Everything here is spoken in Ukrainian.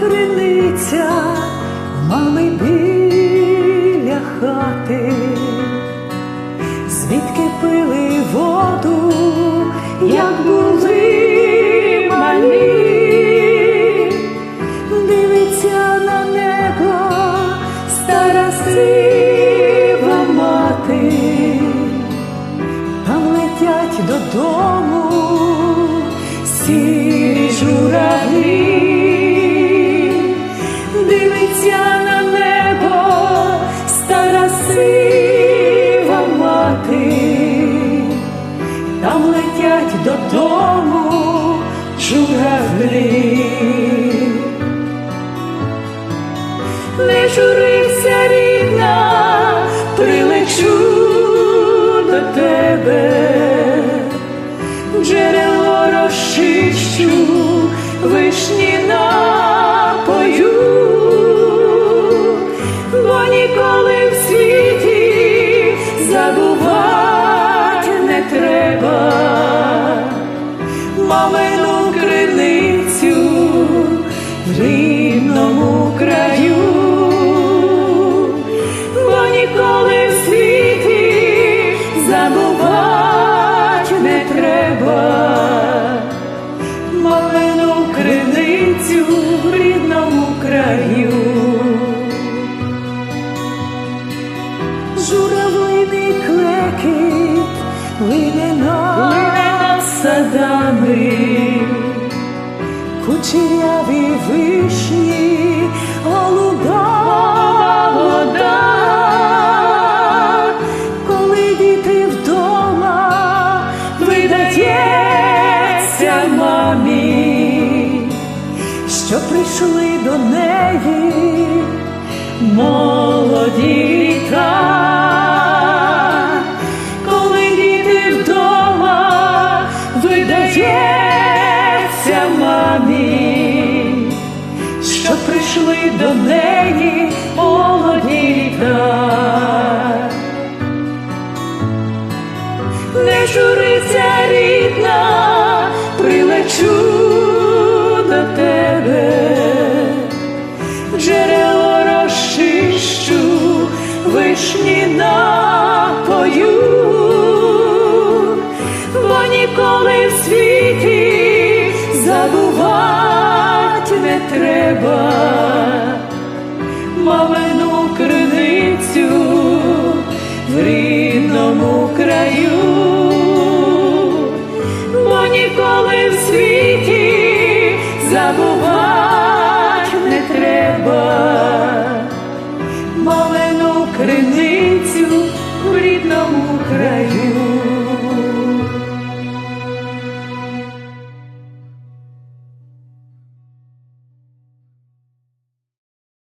криниця мами біля хати, звідки пили воду, як були малі, дивиться на небо стара сива мати, там летять додому сірі журавлі, летять додому журавлі. Не журися, рідна, прилечу до тебе, джерело розчищу, вишні напою, бо ніколи не треба мамину криницю в рідному краю, бо ніколи в світі забувати не треба. Мамину криницю в краю. Журавлиний клекіт лине над садами, кучеряві вишні, голуба вода, коли діти вдома видається мамі, що прийшли до неї молоді треба